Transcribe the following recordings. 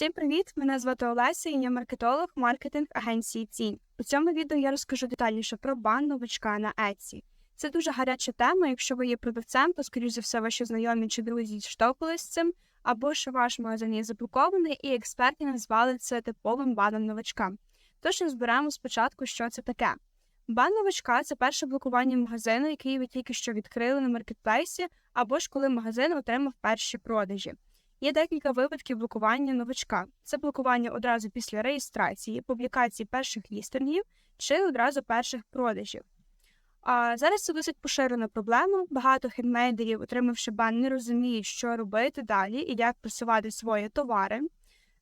Всім привіт! Мене звати Олеся, і я маркетолог маркетинг агенції Тінь. У цьому відео я розкажу детальніше про бан новачка на Etsy. Це дуже гаряча тема. Якщо ви є продавцем, то скоріш за все ваші знайомі чи друзі штовхались з цим, або що ваш магазин є заблокований, і експерти назвали це типовим баном новачка. Тож розберемо спочатку, що це таке. Бан новачка це перше блокування магазину, який ви тільки що відкрили на маркетплейсі, або ж коли магазин отримав перші продажі. Є декілька випадків блокування новачка. Це блокування одразу після реєстрації, публікації перших лістингів чи одразу перших продажів. А зараз це досить поширена проблема. Багато хендмейдерів, отримавши бан, не розуміють, що робити далі і як просувати свої товари.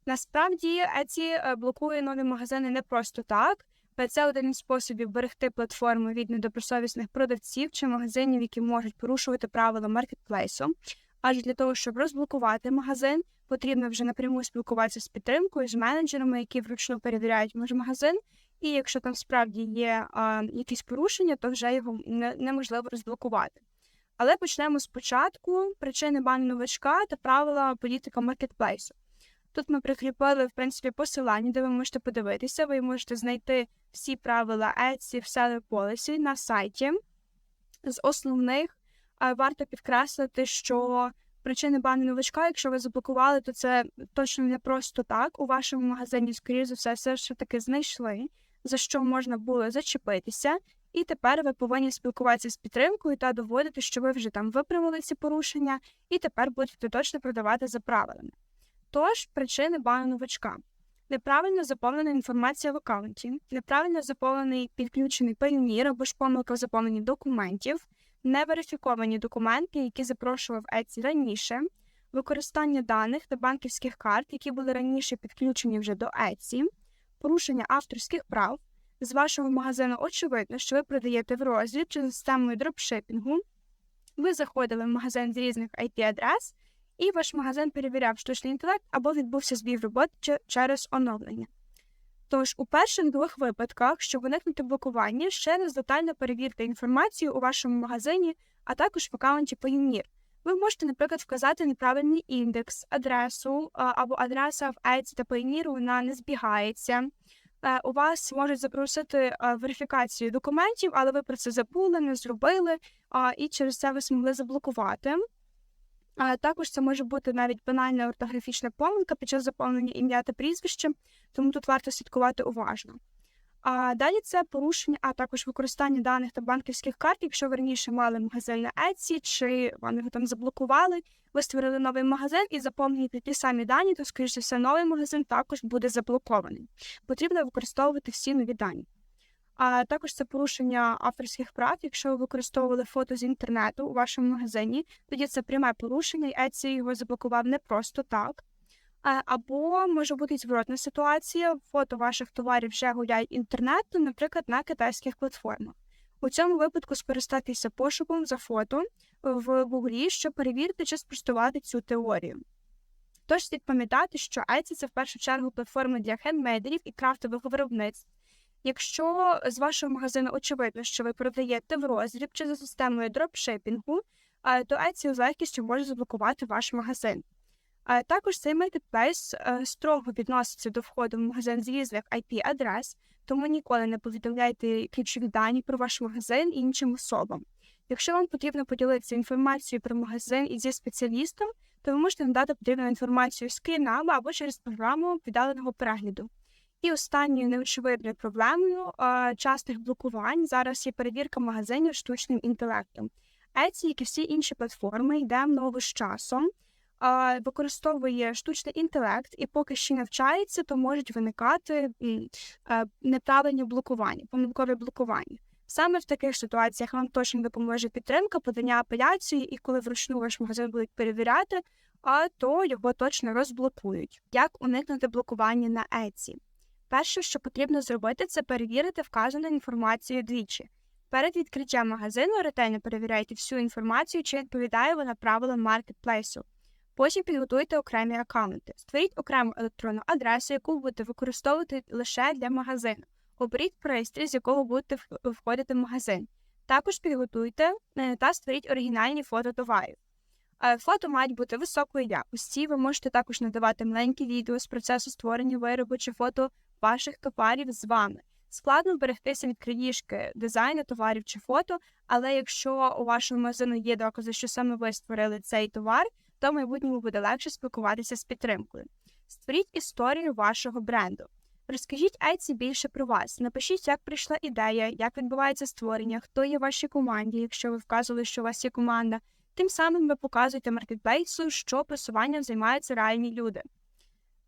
Насправді, Etsy блокує нові магазини не просто так. Це один із способів берегти платформу від недобросовісних продавців чи магазинів, які можуть порушувати правила маркетплейсу. Адже для того, щоб розблокувати магазин, потрібно вже напряму спілкуватися з підтримкою, з менеджерами, які вручну перевіряють магазин. І якщо там справді є а, якісь порушення, то вже його не, неможливо розблокувати. Але почнемо спочатку причини бану новачка та правила політика маркетплейсу. Тут ми прикріпили в принципі посилання, де ви можете подивитися, ви можете знайти всі правила Etsy в Seller Policy на сайті. З основних варто підкреслити, що причини бану новачка, якщо ви заблокували, то це точно не просто так. У вашому магазині, скоріше за все, все ж таки знайшли, за що можна було зачепитися. І тепер ви повинні спілкуватися з підтримкою та доводити, що ви вже там виправили ці порушення, і тепер будете точно продавати за правилами. Тож, причини бану новачка. Неправильно заповнена інформація в аккаунті, неправильно заповнений підключений перемір або ж помилка в заповненні документів, неверифіковані документи, які запрошував Etsy раніше, використання даних та банківських карт, які були раніше підключені вже до Etsy, порушення авторських прав. З вашого магазину очевидно, що ви продаєте в розріб чи системою дропшипінгу. Ви заходили в магазин з різних IP-адрес, і ваш магазин перевіряв штучний інтелект або відбувся збір роботи через оновлення. Тож у перших двох випадках, щоб уникнути блокування, ще раз детально перевірте інформацію у вашому магазині, а також в аккаунті Payoneer. Ви можете, наприклад, вказати неправильний індекс, адресу або адреса в Etsy та Payoneer вона не збігається. Е, у вас можуть запросити е, верифікацію документів, але ви про це забули, не зробили, і через це ви змогли заблокувати. А також це може бути навіть банальна ортографічна помилка під час заповнення ім'я та прізвища, тому тут варто слідкувати уважно. А далі це порушення, а також використання даних та банківських карт, якщо ви раніше мали магазин на Etsy, чи вони його там заблокували, ви створили новий магазин і заповнюєте ті самі дані, то, скоріше все, новий магазин також буде заблокований. Потрібно використовувати всі нові дані. А також це порушення авторських прав. Якщо ви використовували фото з інтернету у вашому магазині, тоді це пряме порушення, і Etsy його заблокував не просто так. Або може бути зворотна ситуація, фото ваших товарів вже гуляють інтернету, наприклад, на китайських платформах. У цьому випадку скористатися пошуком за фото в Гуглі, щоб перевірити чи спростувати цю теорію. Тож слід пам'ятати, що Etsy – це в першу чергу платформа для хендмейдерів і крафтових виробництв. Якщо з вашого магазину очевидно, що ви продаєте в розріб чи за системою дропшипінгу, то Etsy з легкістю може заблокувати ваш магазин. Також цей маркетплейс е, строго відноситься до входу в магазин з різних IP-адрес, тому ніколи не повідомляйте ключові дані про ваш магазин іншим особам. Якщо вам потрібно поділитися інформацією про магазин із зі спеціалістом, то ви можете надати потрібну інформацію скрінами або через програму віддаленого перегляду. І останньою неочевидною проблемою а, частих блокувань зараз є перевірка магазинів штучним інтелектом. Etsy, як і всі інші платформи, йде в з часом, а, використовує штучний інтелект, і поки ще навчається, то можуть виникати а, неправильні блокування, помилкові блокування. Саме в таких ситуаціях вам точно допоможе підтримка, подання апеляції, і коли вручну ваш магазин будуть перевіряти, а то його точно розблокують. Як уникнути блокування на Etsy? Перше, що потрібно зробити, це перевірити вказану інформацію двічі. Перед відкриттям магазину ретельно перевіряйте всю інформацію, чи відповідає вона правилам маркетплейсу. Потім підготуйте окремі аккаунти. Створіть окрему електронну адресу, яку будете використовувати лише для магазину. Оберіть пристрій, з якого будете входити в магазин. Також підготуйте е, та створіть оригінальні фото товарів. Е, Фото мають бути високої якості. Ви можете також надавати маленькі відео з процесу створення виробу чи фото ваших товарів з вами. Складно берегтися від крадіжки дизайну товарів чи фото, але якщо у вашому магазину є докази, що саме ви створили цей товар, то в майбутньому буде легше спілкуватися з підтримкою. Створіть історію вашого бренду. Розкажіть Etsy більше про вас. Напишіть, як прийшла ідея, як відбувається створення, хто є в вашій команді, якщо ви вказували, що у вас є команда. Тим самим ви показуєте маркетплейсу, що просуванням займаються реальні люди.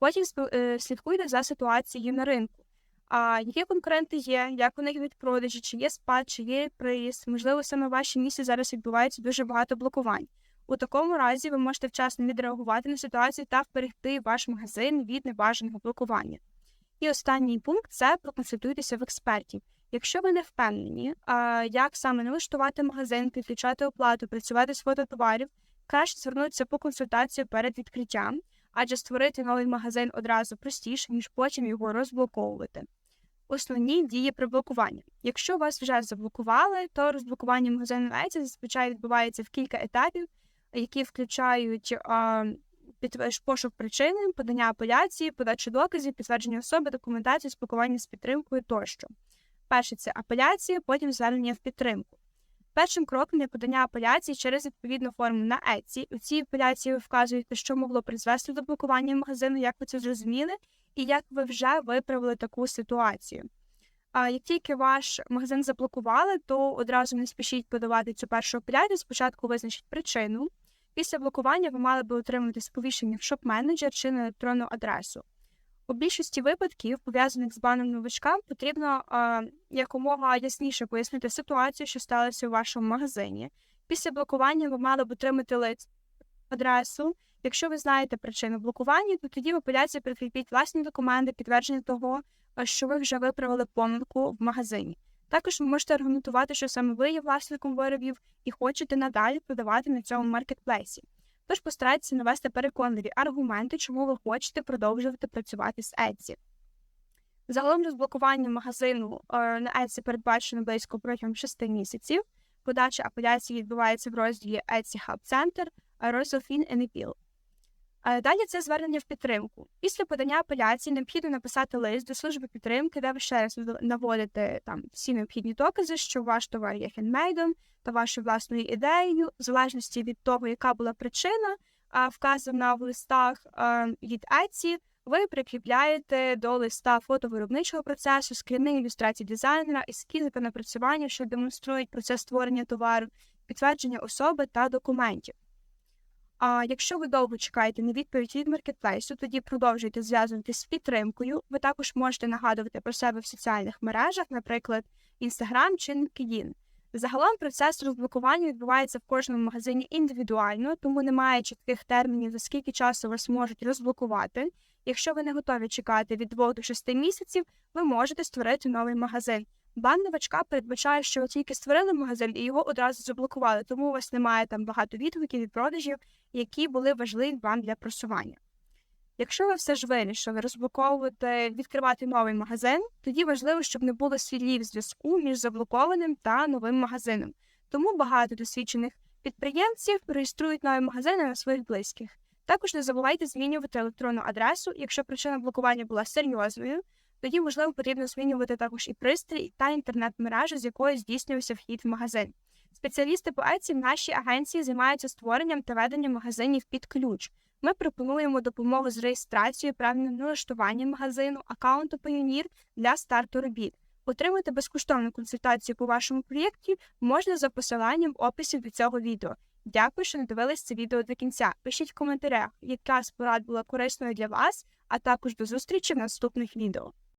Потім е, слідкуйте за ситуацією на ринку. А які конкуренти є, як у них від продажі, чи є спад, чи є приїзд, можливо, саме в вашій місці зараз відбувається дуже багато блокувань. У такому разі ви можете вчасно відреагувати на ситуацію та вберегти ваш магазин від небажаного блокування. І останній пункт це проконсультуйтеся в експертів. Якщо ви не впевнені, як саме налаштувати магазин, підключати оплату, працювати з фототоварів, краще звернутися по консультацію перед відкриттям, адже створити новий магазин одразу простіше, ніж потім його розблоковувати. Основні дії при блокуванні. Якщо вас вже заблокували, то розблокування магазину Etsy зазвичай відбувається в кілька етапів, які включають а, підтверж- пошук причини, подання апеляції, подачу доказів, підтвердження особи, документацію, спілкування з підтримкою тощо. Перше це апеляція, потім звернення в підтримку. Першим кроком є подання апеляції через відповідну форму на Etsy. У цій апеляції ви вказуєте, що могло призвести до блокування магазину, як ви це зрозуміли, і як ви вже виправили таку ситуацію. А як тільки ваш магазин заблокували, то одразу не спішіть подавати цю першу апеляцію. Спочатку визначіть причину. Після блокування ви мали би отримати сповіщення в шоп-менеджер чи на електронну адресу. У більшості випадків, пов'язаних з баном новичка, потрібно е, якомога ясніше пояснити ситуацію, що сталося у вашому магазині. Після блокування ви мали б отримати лист адресу. Якщо ви знаєте причину блокування, то тоді в апеляції прикріпіть власні документи, підтвердження того, що ви вже виправили помилку в магазині. Також ви можете аргументувати, що саме ви є власником виробів і хочете надалі продавати на цьому маркетплейсі. Тож постарайтеся навести переконливі аргументи, чому ви хочете продовжувати працювати з Etsy. Загалом розблокування магазину е, на Etsy передбачено близько протягом 6 місяців. Подача апеляції відбувається в розділі Etsy Hub Center, а розділ Fin and Appeal. Е, Далі це звернення в підтримку. Після подання апеляції необхідно написати лист до служби підтримки, де ви ще раз наводите там всі необхідні докази, що ваш товар є хендмейдом та вашою власною ідеєю, в залежності від того, яка була причина, а, вказана в листах від Etsy, ви прикріпляєте до листа фото виробничого процесу, скріни ілюстрації дизайнера, ескізи та напрацювання, що демонструють процес створення товару, підтвердження особи та документів. А якщо ви довго чекаєте на відповідь від маркетплейсу, тоді продовжуйте зв'язуватись з підтримкою. Ви також можете нагадувати про себе в соціальних мережах, наприклад, Instagram чи LinkedIn. Загалом процес розблокування відбувається в кожному магазині індивідуально, тому немає чітких термінів, за скільки часу вас можуть розблокувати. Якщо ви не готові чекати від 2 до 6 місяців, ви можете створити новий магазин. Бан новачка передбачає, що ви тільки створили магазин і його одразу заблокували, тому у вас немає там багато відгуків від продажів, які були важливі вам для просування. Якщо ви все ж вирішили розблоковувати, відкривати новий магазин, тоді важливо, щоб не було слідів зв'язку між заблокованим та новим магазином. Тому багато досвідчених підприємців реєструють нові магазини на своїх близьких. Також не забувайте змінювати електронну адресу. Якщо причина блокування була серйозною, тоді, можливо, потрібно змінювати також і пристрій та інтернет-мережу, з якої здійснювався вхід в магазин. Спеціалісти по Etsy в нашій агенції займаються створенням та веденням магазинів під ключ. Ми пропонуємо допомогу з реєстрацією, правильним налаштуванням магазину, аккаунту Payoneer для старту робіт. Отримати безкоштовну консультацію по вашому проєкті можна за посиланням в описі до цього відео. Дякую, що не дивились це відео до кінця. Пишіть в коментарях, яка з порад була корисною для вас, а також до зустрічі в наступних відео.